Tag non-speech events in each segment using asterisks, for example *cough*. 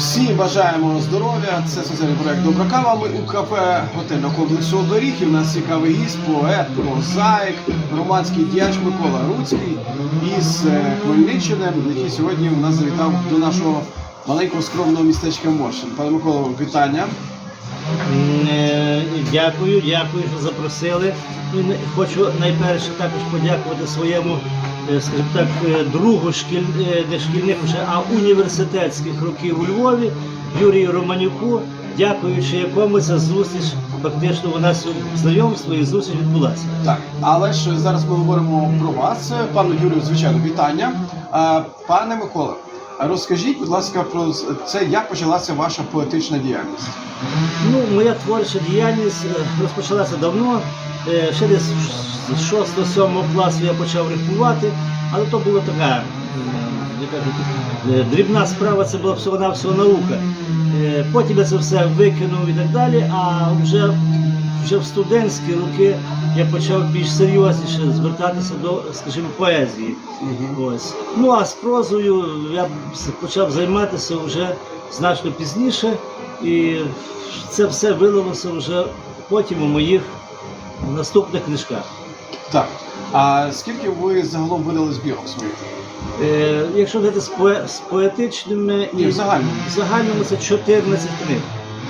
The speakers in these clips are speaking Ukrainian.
Всім бажаємо здоров'я. Це соціальний проект Добра кава. Ми у кафе готельного комплексу Оберіг. І нас цікавий гість, поет, прозаїк, громадський діяч Микола Руцький із е, Хмельниччини, який сьогодні у нас завітав до нашого маленького скромного містечка Моршин. Пане Миколо, вітання. Е, Дякую, дякую, що запросили. Хочу найперше також подякувати своєму, скажімо так, е, другу шкіль, е, не шкільних вже, а університетських років у Львові, Юрію Романюку, дякуючи якому ця зустріч, фактично вона сьогодні знайомство і зустріч відбулася. Так, але ж зараз ми говоримо про вас. Пану Юрію, звичайно, вітання. Е, Пане Микола, розкажіть, будь ласка, про це, як почалася ваша поетична діяльність? Ну, моя творча діяльність е, розпочалася давно. Е, Ще десь з 6-7 класу я почав рифмувати, але то була така кажуть, е, дрібна справа, це була всього-навсього наука. Е, Потім я це все викинув і так далі, а вже, вже в студентські роки я почав більш серйозніше звертатися до, скажімо, поезії. Ось. Ну а з прозою я почав займатися вже значно пізніше, і це все вилилося вже потім у моїх наступних книжках. Так. А скільки ви загалом видали збірок своїх? Е, якщо говорити з, пое- з поетичними Ні, в загальному. в загальному це 14 книг.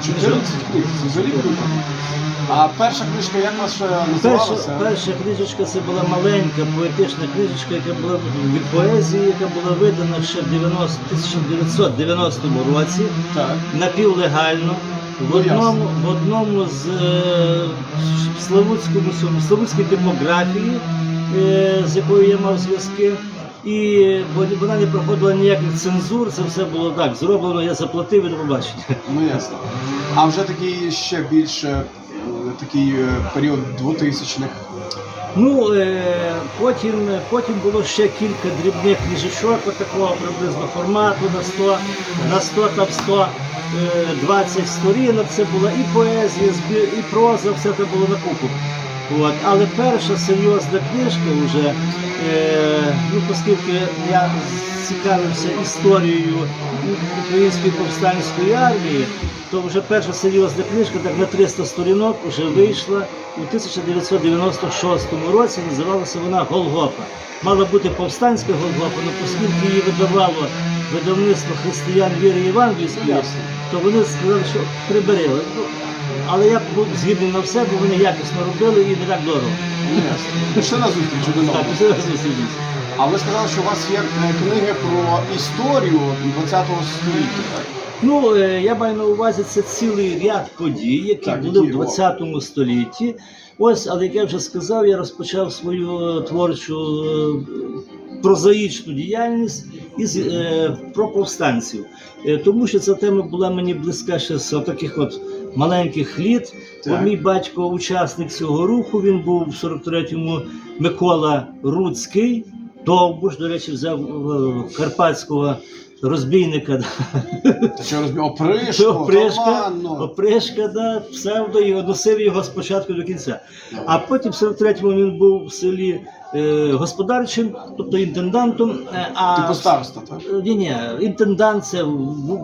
14 книг. Це взагалі круто. А перша книжка, як ваша Перша, називалася? перша книжечка це була маленька поетична книжечка, яка була від поезії, яка була видана ще в 90, 1990 році. Так. напівлегально. В одному, в одному з е, славутському славутській типографії, е, з якою я мав зв'язки. І вона не проходила ніяких цензур, це все було так зроблено, я заплатив і до побачення. Ну ясно. А вже такий ще більше е, такий період 2000-х. Ну, е, потім, потім було ще кілька дрібних книжечок, от такого приблизно формату на 100, на 100 там 100, е, 20 сторінок. Це була і поезія, і проза, все це було на купу. От. Але перша серйозна книжка вже, е, ну, оскільки я цікавився історією української повстанської армії, то вже перша серйозна книжка, так на 300 сторінок, вже вийшла у 1996 році. Називалася вона Голгофа. Мала бути повстанська Голгофа, але оскільки її видавало видавництво християн віри Євангельської, то вони сказали, що приберили. Ну, Але я був згідний на все, бо вони якісно робили і не так дорого. Ну. Пішли на зустріч Так, одному. все зустрілися. А ви сказали, що у вас є е, книги про історію 20-го століття, так? Ну, е, я маю на увазі це цілий ряд подій, які Так, були в 20 столітті. Ось, але як я вже сказав, я розпочав свою творчу е, прозаїчну діяльність із е, про повстанців, Е, тому що ця тема була мені близька ще з таких от маленьких літ. Так. мій батько учасник цього руху. Він був в 43-му Микола Руцький. Довбуш, до речі, взяв е, карпатського розбійника. Та що розбив опришку, Опришка, опришка, да, псевдо, і носив його спочатку до кінця. А потім в 43-му він був в селі господарчим, тобто інтендантом. е, А Типу староста, так? Ні, ні, інтендант це в,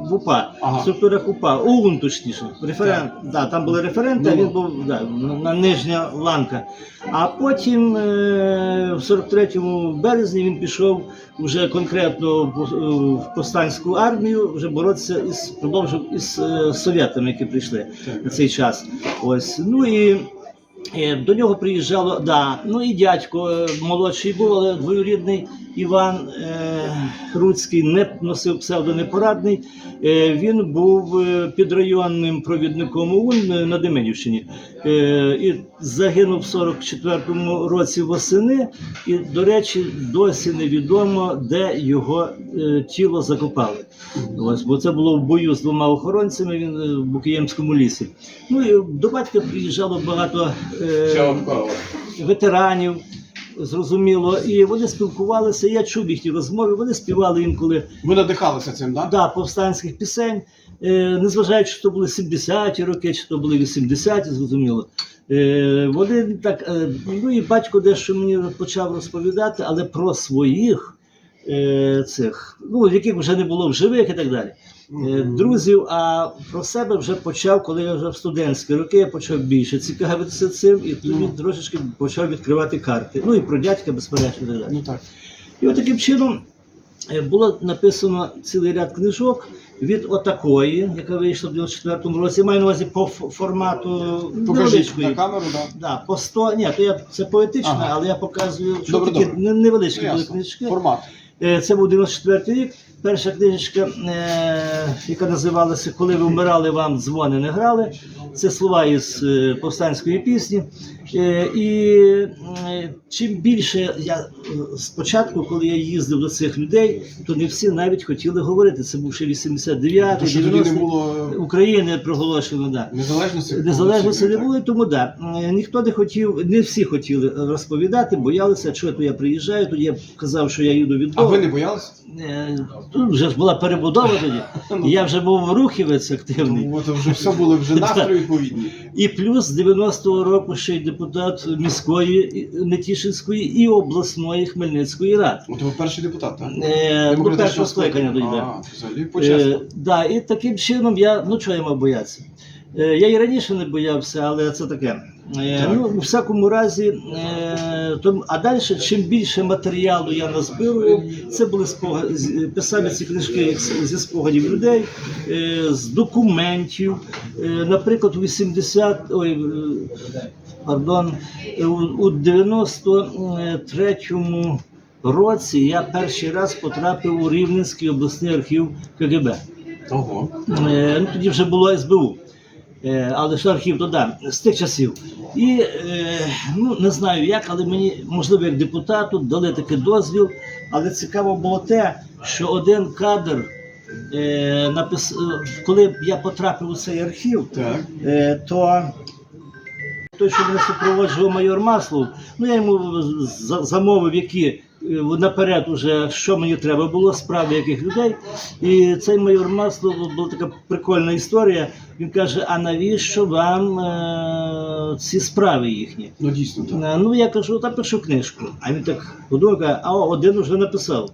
в УПА, Ага. в структурах УПА, ОУН точніше. Референт, да, там були референти, а Ну. він був да, на, нижня ланка. А потім е, в 43-му березні він пішов вже конкретно в, е, повстанську армію, вже боротися із продовжив із е, совєтами, які прийшли Так. на цей час. Ось. Ну і Е, До нього приїжджало, да, ну і дядько е, молодший був, але двоюрідний Іван е, Руцький не носив псевдо непорадний. Е, він був е, підрайонним провідником ОУН на Деменівщині. І загинув в 44-му році восени. І, до речі, досі невідомо, де його тіло закопали. Ось, бо це було в бою з двома охоронцями він в Букіємському лісі. Ну і до батька приїжджало багато е, ветеранів, зрозуміло, і вони спілкувалися. Я чув їхні розмови. Вони співали інколи Ви надихалися цим, так? да, повстанських пісень, е, незважаючи, чи то були 70-ті роки, чи то були 80-ті, зрозуміло. Е, вони так, е, ну і батько дещо мені почав розповідати, але про своїх е, цих, ну, яких вже не було в живих і так далі. Е, друзів, а про себе вже почав, коли я вже в студентські роки, я почав більше цікавитися цим і тоді Ну. трошечки почав відкривати карти. Ну і про дядька, безперечно, і далі. Ну так. І от таким чином е, було написано цілий ряд книжок від отакої, яка вийшла в 94-му році. Я маю на увазі по формату невеличкої. на камеру, да. Да, по 100, ні, то я, це поетичне, Ага. але я показую, що Добре, такі добре. невеличкі Ну, були ясно. книжки. Формат. Е, Це був 94 рік. Перша книжечка, е, яка називалася Коли ви вмирали, вам дзвони не грали. Це слова із е, повстанської пісні. Е, І е, чим більше я е, спочатку, коли я їздив до цих людей, то не всі навіть хотіли говорити. Це був ще 89 Тому що тоді 90 було України проголошено. Да. незалежності. Незалежності не було, тому да. Ніхто не хотів, не всі хотіли розповідати, боялися, що то я приїжджаю. Тоді я казав, що я їду від А ви не боялися? Тут вже ж була перебудова тоді. *laughs* Я вже був рухівець активний. Тому от вже все були вже *laughs* настрої відповідні. І плюс з 90-го року ще й депутат міської Нетішинської і обласної Хмельницької ради. От ви перший депутат, так? Е, ну, першого скликання да. Взагалі почесно. Е, да, і таким чином я, ну чого я мав боятися? Е, я і раніше не боявся, але це таке. Е, Так. ну, у всякому разі, е, то, а далі, чим більше матеріалу я назбирував, це були спогади, я ці книжки зі спогадів людей, е, з документів. Е, наприклад, у 80, ой, пардон, у, у 93-му році я перший раз потрапив у Рівненський обласний архів КГБ. Ого. Е, ну, тоді вже було СБУ. Е, але ж архів то з тих часів. І е, ну, не знаю як, але мені, можливо, як депутату дали такий дозвіл. Але цікаво було те, що один кадр, е, напис... коли я потрапив у цей архів, Так. то той, що мене супроводжував майор Маслов, ну я йому замовив, які е, наперед уже що мені треба було, справи яких людей. І цей майор Маслов була така прикольна історія. Він каже: а навіщо вам е, ці справи їхні? Ну дійсно так. Е, Ну я кажу, та пишу книжку. А він так подумав, каже, а один вже написав.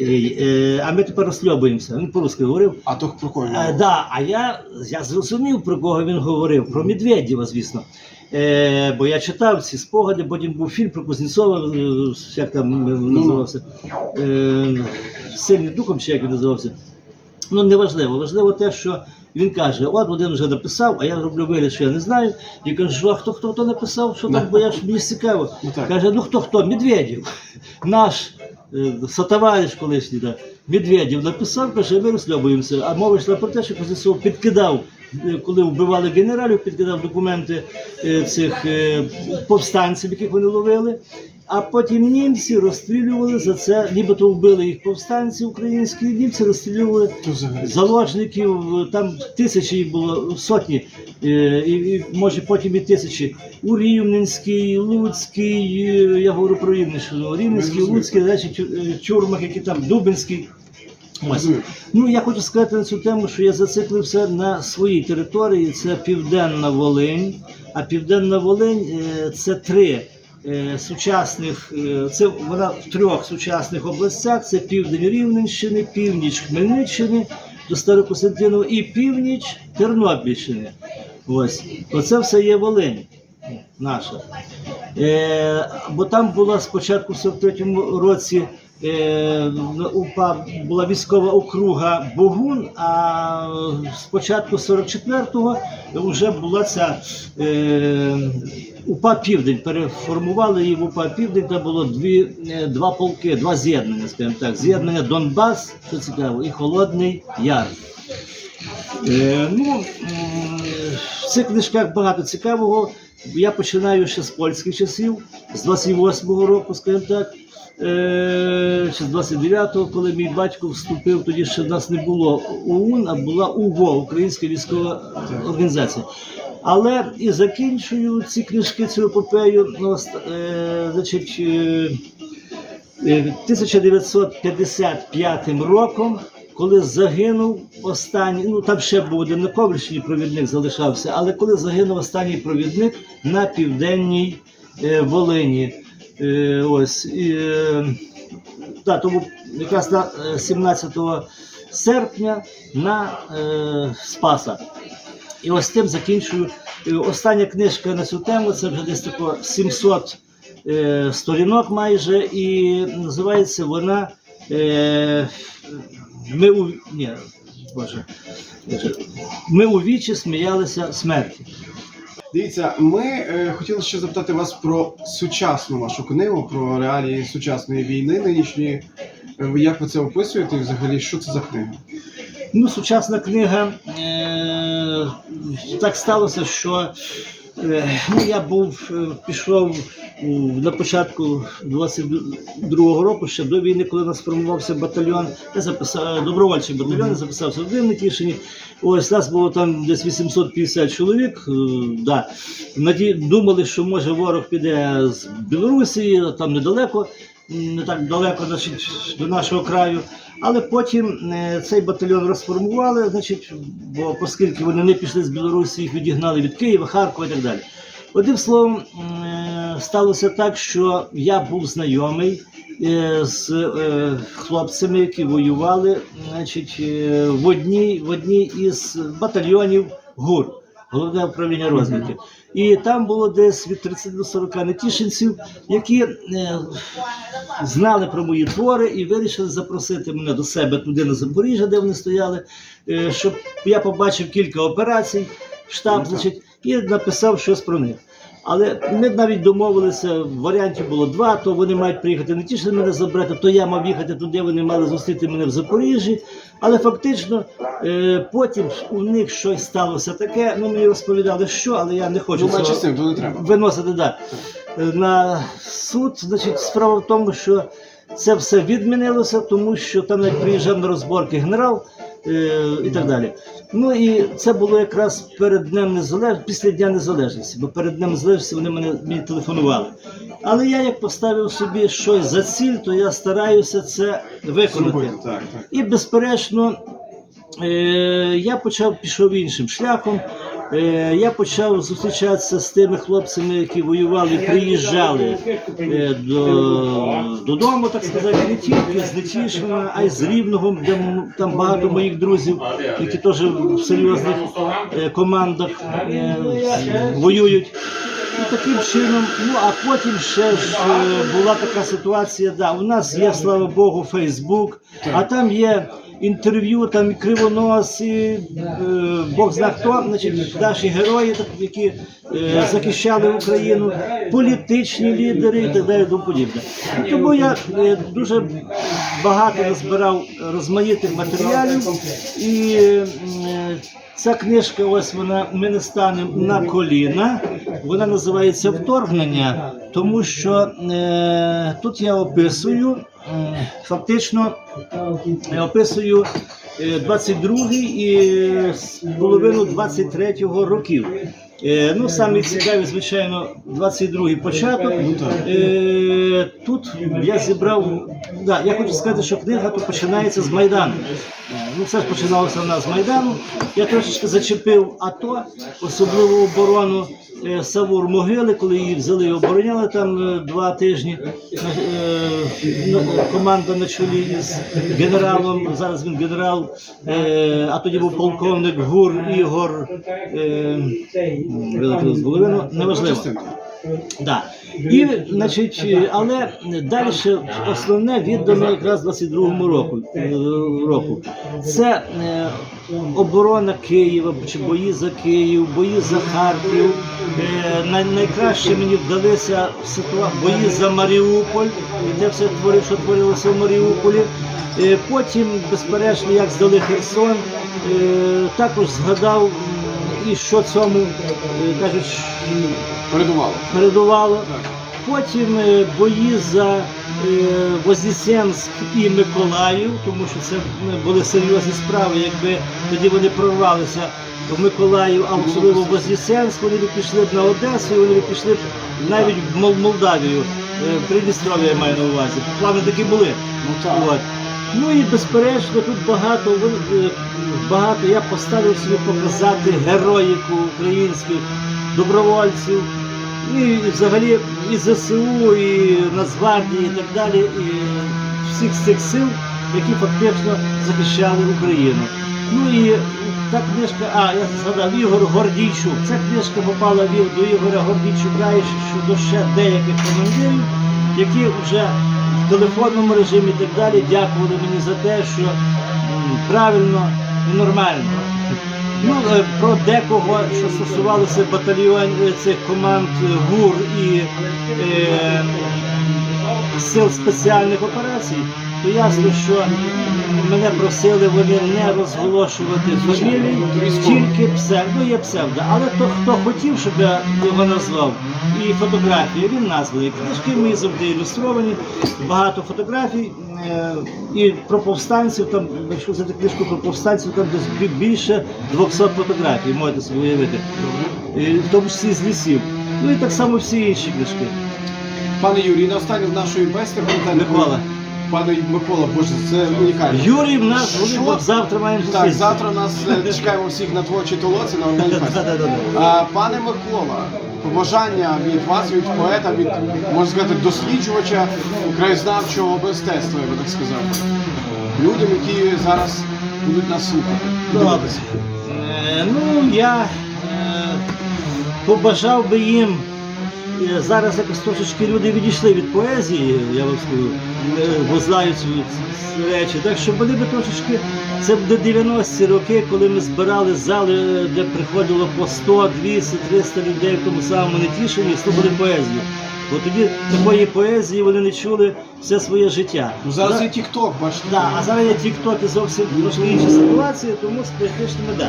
Е, а ми тепер розсльобуємося. Він по-русски говорив. А то про кого? Да, а я, я зрозумів, про кого він говорив, про Медведєва, звісно. Е, бо я читав ці спогади, потім був фільм про Кузнєцова, е, як там е, називався, е, сильним духом, чи як він називався. Ну, неважливо. Важливо те, що він каже: от один вже написав, а я роблю вигляд, що я не знаю. І кажу, а хто хто хто написав, що там, бо я ж мені цікаво. Ну. Каже, ну хто хто? Медведєв. Наш е, сотовариш колишній, да. Медведєв написав, каже, ми розслабуємося. А мова йшла про те, що Кузнєцов підкидав, коли вбивали генералів, підкидав документи е, цих е, повстанців, яких вони ловили. А потім німці розстрілювали за це, нібито вбили їх повстанці українські, німці розстрілювали заложників, там тисячі їх було, сотні, е, і, і може потім і тисячі. У Рівненській, Луцькій, е, я говорю про Рівненщину, Рівненський. Луцький, далі тюрмах, які там, Дубинський. Ось. Ну, я хочу сказати на цю тему, що я зациклився на своїй території. Це Південна Волинь. А Південна Волинь е, це три е, сучасних, е, це вона в трьох сучасних областях: це південь Рівненщини, північ Хмельниччини до Старокостянтинова і північ Тернопільщини. Ось, оце все є Волинь наша. Бо там була спочатку в 43-му році е, на УПА була військова округа Богун, а спочатку 44-го вже була ця е, УПА Південь. Переформували її в УПА Південь, там було дві, е, два полки, два з'єднання, скажімо так. З'єднання Донбас, що цікаво, і Холодний Яр. Е, ну, в цих книжках багато цікавого. Я починаю ще з польських часів, з 28-го року, скажімо так, е, чи з 29-го, коли мій батько вступив, тоді ще в нас не було ОУН, а була УВО, Українська військова організація. Але і закінчую ці книжки, цю епопею, ну, е, значить, е, Е, 1955 роком, коли загинув останній, ну там ще був один на Ковальщині провідник залишався, але коли загинув останній провідник на південній е, Волині. Е, ось, е, та, тому якраз на е, 17 серпня на е, Спаса. І ось тим закінчую. Е, Остання книжка на цю тему це вже десь тако 700 е, сторінок майже, і називається вона е, Ми у ні, Боже. Ми у вічі сміялися смерті. Дивіться, ми е, хотіли ще запитати вас про сучасну вашу книгу, про реалії сучасної війни нинішньої. Е, Як ви це описуєте і взагалі що це за книга? Ну, сучасна книга. Е- так сталося, що ну, я був, е, пішов на початку 22-го року, ще до війни, коли нас формувався батальйон. Я записав добровольчий батальйон, я записався в Дивній Тішині. Ось нас було там десь 850 чоловік. е, да. Наді... Думали, що може ворог піде з Білорусі, там недалеко, не так далеко, значить, до нашого краю. Але потім е, цей батальйон розформували, значить, бо оскільки вони не пішли з Білорусі, їх відігнали від Києва, Харкова і так далі. Одним словом, е, сталося так, що я був знайомий е, з хлопцями, які воювали значить, в одній, в одній із батальйонів ГУР, головне управління розвідки. І там було десь від 30 до 40 нетішинців, які е, знали про мої твори і вирішили запросити мене до себе туди на Запоріжжя, де вони стояли, е, щоб я побачив кілька операцій, штаб, Ну, значить, і написав щось про них. Але ми навіть домовилися, варіантів було два, то вони мають приїхати не ті, що мене забрати, то я мав їхати туди, вони мали зустріти мене в Запоріжжі. Але фактично е, потім у них щось сталося таке, ну мені розповідали, що, але я не хочу Ну, цього не треба. виносити да, на суд. Значить, справа в тому, що це все відмінилося, тому що там навіть приїжджав на розборки генерал е, і так далі. Ну і це було якраз перед Днем Незалежності, після Дня Незалежності, бо перед Днем Незалежності вони мене мені телефонували. Але я як поставив собі щось за ціль, то я стараюся це виконати. Так, так. І безперечно, е, я почав пішов іншим шляхом. Е, я почав зустрічатися з тими хлопцями, які воювали, приїжджали е, до, додому, так сказати, не тільки з Нетішина, а й з Рівного, де там багато моїх друзів, які теж в серйозних е, командах воюють. І таким чином, ну а потім ще ж була така ситуація. Да, у нас є, слава Богу, Фейсбук, а там є інтерв'ю, там і кривонос, е, Бог зна хто, значить, наші герої, які е, захищали Україну, політичні лідери і так далі, тому подібне. Тому я е, дуже багато назбирав розмаїтих матеріалів і. Ця книжка, ось вона ми не станемо на коліна. Вона називається Вторгнення, тому що е, тут я описую фактично я описую е, 22-й і половину 23-го років. Е, ну, саме цікаві, звичайно, 22-й початок. Ну. Е, тут я зібрав. Да, я хочу сказати, що книга починається з Майдану. Е, Ну, все ж починалося в нас з Майдану. Я трошечки зачепив АТО, особливо оборону е, Савур могили, коли її взяли і обороняли там е, два тижні. Е, команда на чолі із генералом. Зараз він генерал, а тоді був полковник ГУР Ігор. З голови, ну, неважливо. Да. І, значить, але далі основне віддано якраз 22-му року. е, року. Це е, оборона Києва, чи бої за Київ, бої за Харків. Е, най- найкраще мені вдалися ситуа- бої за Маріуполь, і те все творив, що творилося в Маріуполі. Е, потім, безперечно, як здали Херсон, е, також згадав і що цьому е, кажуть. Передувало. передувало. Так. Потім е, бої за е, Вознесенськ і Миколаїв, тому що це були серйозні справи. Якби тоді вони прорвалися в Миколаїв, а особливо в Вознесенськ, вони б пішли б на Одесу, і вони б пішли б навіть в Мол- Молдавію. Е, Придністров'я я маю на увазі. Плани такі були. Ну так. От. Ну і безперечно, тут багато, багато я поставив собі показати героїку українських добровольців, і, і взагалі і ЗСУ, і Нацгвардії, і так далі, і всіх цих сил. які фактично захищали Україну. Ну і та книжка, а я згадав Ігор Гордійчук. Ця книжка попала від- до Ігоря Гордійчука і щодо ще деяких командирів, які вже в телефонному режимі і так далі дякували мені за те, що правильно і нормально. Ну, е, про декого, що стосувалося батальйонів цих команд е, ГУР і е, сил спеціальних операцій, то ясно, що мене просили вони не розголошувати фамілії, тільки псевдо, ну є псевдо. Але то, хто хотів, щоб я його назвав, і фотографії, він названий. Книжки мої завжди ілюстровані, багато фотографій. Е, І про повстанців, там, якщо взяти книжку про повстанців, там десь більше 200 фотографій, можете собі уявити. І в тому числі з лісів. Ну і так само всі інші книжки. Пане Юрій, на останню нашої бесіди Микола. Пане Микола, боже, це унікально. Юрій в нас Що? завтра маємо Так, завтра нас е, чекаємо всіх на творчій толоці на *laughs* Органіфест. Да-да-да. А, Пане Микола, побажання від вас, від поета, від можна сказати, досліджувача краєзнавчого мистецтва, я би так сказав. Людям, які зараз будуть нас слухати. Дивитися. Е, Ну, я е, побажав би їм. Е, Зараз якось трошечки люди відійшли від поезії, я вам скажу, е, бо знають ці речі. Так що вони би трошечки, це буде 90-ті роки, коли ми збирали зали, де приходило по 100, 200, 300 людей в тому самому Нетішині слухали поезію. Бо тоді такої поезії вони не чули все своє життя. Ну, зараз є тік-ток, бачите. Да, а зараз є TikTok і зовсім трошки інша ситуація, тому з політичними да.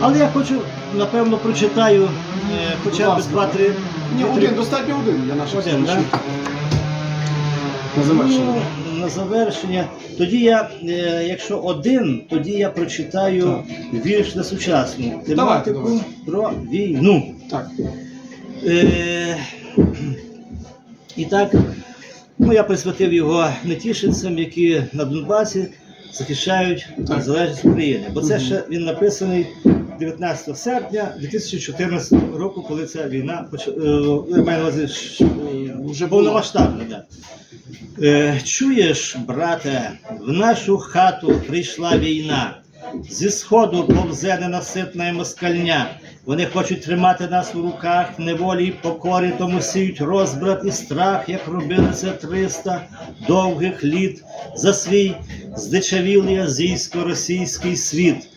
Але я хочу, напевно, прочитаю е, хоча б два-три. Ні, один, достатньо один для наших Один, слухачів. да? На завершення. Ну, на завершення. Тоді я, е, якщо один, тоді я прочитаю вірш на сучасну тематику давайте. про війну. Так. Е, і так, ну, я присвятив його нетішинцям, які на Донбасі захищають незалежність України. Бо це ще він написаний 19 серпня 2014 року, коли ця війна почала. Увазі е, Вже повномасштабна. Е, чуєш, брате, в нашу хату прийшла війна. Зі сходу повзе ненаситна москальня. Вони хочуть тримати нас у руках неволі й покорі, тому сіють розбрат і страх, як робили це 300 довгих літ за свій здичавілий азійсько-російський світ.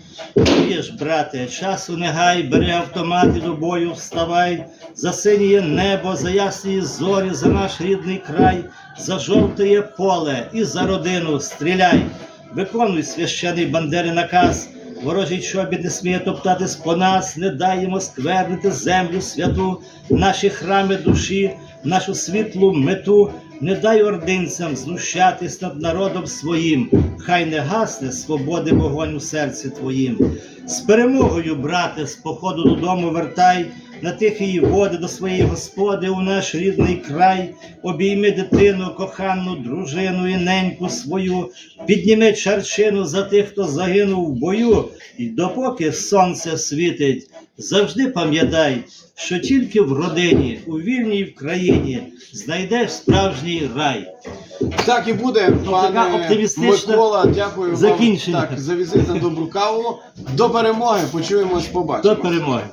Чуєш, брате, часу не гай, бери автомат і до бою вставай, за синіє небо, за ясні зорі, за наш рідний край, за жовтеє поле і за родину стріляй. Виконуй священий бандери наказ. Ворожий чобіт не сміє топтатись по нас, не даємо сквернити землю святу, наші храми душі, нашу світлу мету. Не дай ординцям знущатись над народом своїм, хай не гасне свободи вогонь у серці твоїм. З перемогою, брате, з походу додому вертай, на тихі води до своєї господи у наш рідний край, обійми дитину, кохану, дружину і неньку свою, підніми чарчину за тих, хто загинув в бою, і допоки сонце світить, завжди пам'ятай, що тільки в родині, у вільній в країні знайдеш справжній рай. Так і буде, Ну, така пане оптимістична Микола. Дякую закінчення. вам так, за візит на добру каву. До перемоги. Почуємось, побачимо. До перемоги.